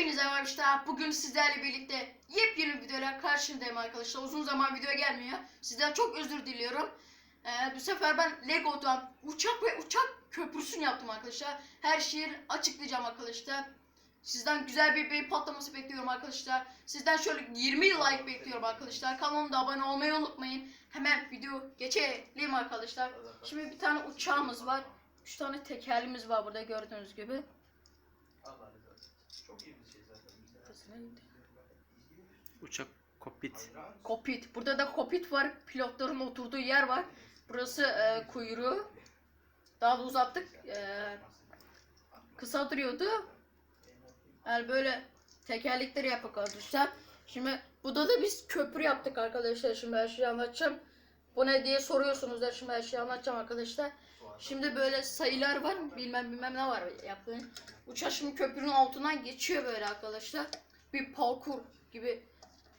Hepinize merhaba işte bugün sizlerle birlikte yepyeni bir videoyla karşınızdayım arkadaşlar. Uzun zaman video gelmiyor. Sizden çok özür diliyorum. Ee, bu sefer ben Lego'dan uçak ve uçak köprüsünü yaptım arkadaşlar. Her şeyi açıklayacağım arkadaşlar. Sizden güzel bir beğeni patlaması bekliyorum arkadaşlar. Sizden şöyle 20 like bekliyorum arkadaşlar. Kanalıma da abone olmayı unutmayın. Hemen video geçelim arkadaşlar. Şimdi bir tane uçağımız var. 3 tane tekerimiz var burada gördüğünüz gibi. Allah razı olsun. Çok iyi bir şey zaten. Uçak kokpit. Kokpit. Burada da kokpit var. Pilotların oturduğu yer var. Burası e, kuyruğu. Daha da uzattık. E, kısa duruyordu. Yani böyle tekerlekleri yapıp arkadaşlar. Şimdi burada da biz köprü yaptık arkadaşlar. Şimdi her şeyi anlatacağım. Bu ne diye soruyorsunuz da şimdi her şeyi anlatacağım arkadaşlar. Şimdi böyle sayılar var. Bilmem bilmem ne var yaptığın. Uçak şimdi köprünün altından geçiyor böyle arkadaşlar. Bir parkur gibi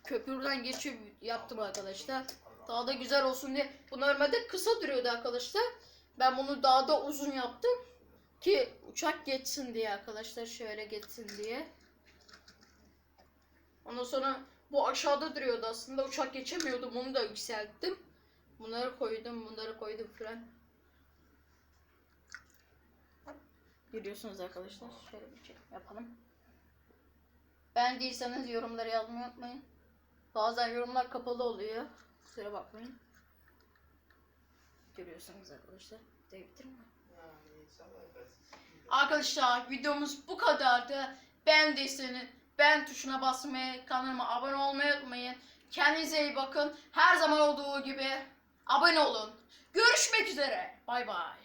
köprüden geçiyor yaptım arkadaşlar. Daha da güzel olsun diye. Bu normalde kısa duruyordu arkadaşlar. Ben bunu daha da uzun yaptım. Ki uçak geçsin diye arkadaşlar. Şöyle geçsin diye. Ondan sonra bu aşağıda duruyordu aslında. Uçak geçemiyordu. Bunu da yükselttim. Bunları koydum. Bunları koydum falan. Görüyorsunuz arkadaşlar. Şöyle bir şey yapalım. Beğendiyseniz yorumları yazmayı unutmayın. Bazen yorumlar kapalı oluyor. Kusura bakmayın. Görüyorsunuz arkadaşlar. Videoyu bitirme. Arkadaşlar videomuz bu kadardı. Beğendiyseniz beğen tuşuna basmayı, kanalıma abone olmayı unutmayın. Kendinize iyi bakın. Her zaman olduğu gibi abone olun. Görüşmek üzere. Bay bay.